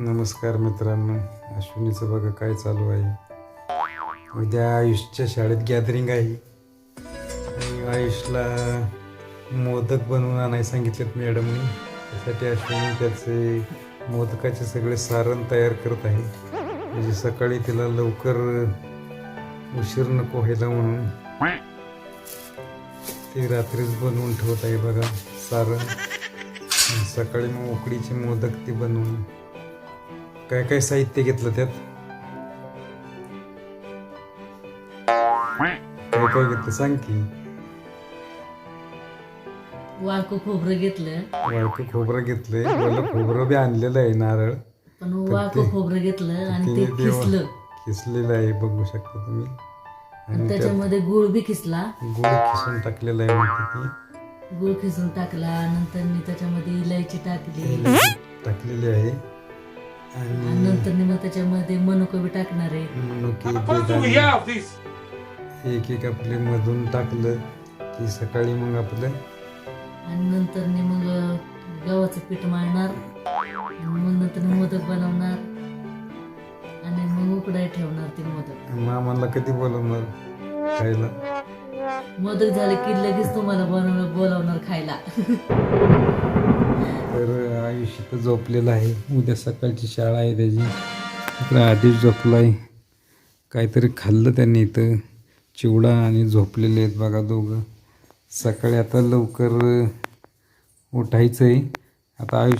नमस्कार मित्रांनो. अश्विनीचं बघा काय चालू आहे. उद्या आयुषच्या शाळेत गॅदरिंग आहे. आयुषला मोदक बनवून आणायला सांगितलेत मॅडमनी. त्यासाठी अश्विनी त्याचे मोदकाचे सगळे सारण तयार करत आहे. म्हणजे सकाळी तिला लवकर उशीर नको व्हायला म्हणून. ते रात्रीच बनवून ठेवत आहे बघा सारण. सकाळी मग उकडीचे मोदक ती बनवून. काय काय साहित्य घेतलं त्यात? काय काय घेतलं? सांग की. वाळकं खोबरं घेतलं. वाळकं खोबरं घेतलंय. मला खोबरं बी आणलेलं आहे नारळ. पण वाळकं खोबरं घेतलं आणि ते तिने किसलेलं आहे बघू शकता तुम्ही. आणि आणि त्यात त्याच्यामध्ये गुळ बी किसला गुळ किसून टाकलेला आहे म्हणते ती. गुळ खिसून टाकला. नंतर मी त्याच्यामध्ये इलायची टाकली. टाकलेली आहे. आणि नंतर मग त्याच्यामध्ये मनुका बी टाकणार आहे. मनुके? एक एक आपले मधून टाकलं की सकाळी मग आपलं आणि नंतर मग गव्हाचं पीठ मारणार आणि मग नंतर मी मोदक बनवणार आणि मग उकडाय ठेवणार ते मोदक. मामाला कधी बोलवणार खायला? मोदक झाले की लगेच तुम्हाला बनवणार बोलावणार खायला. आयुष्य तर झोपलेलं आहे. उद्या सकाळची शाळा आहे त्याची. इकडं आधीच झोपला आहे काहीतरी खाल्लं त्यांनी इथं. चिवडा आणि झोपलेले आहेत बघा दोघं. सकाळी आता लवकर उठायचं आहे आता आयुष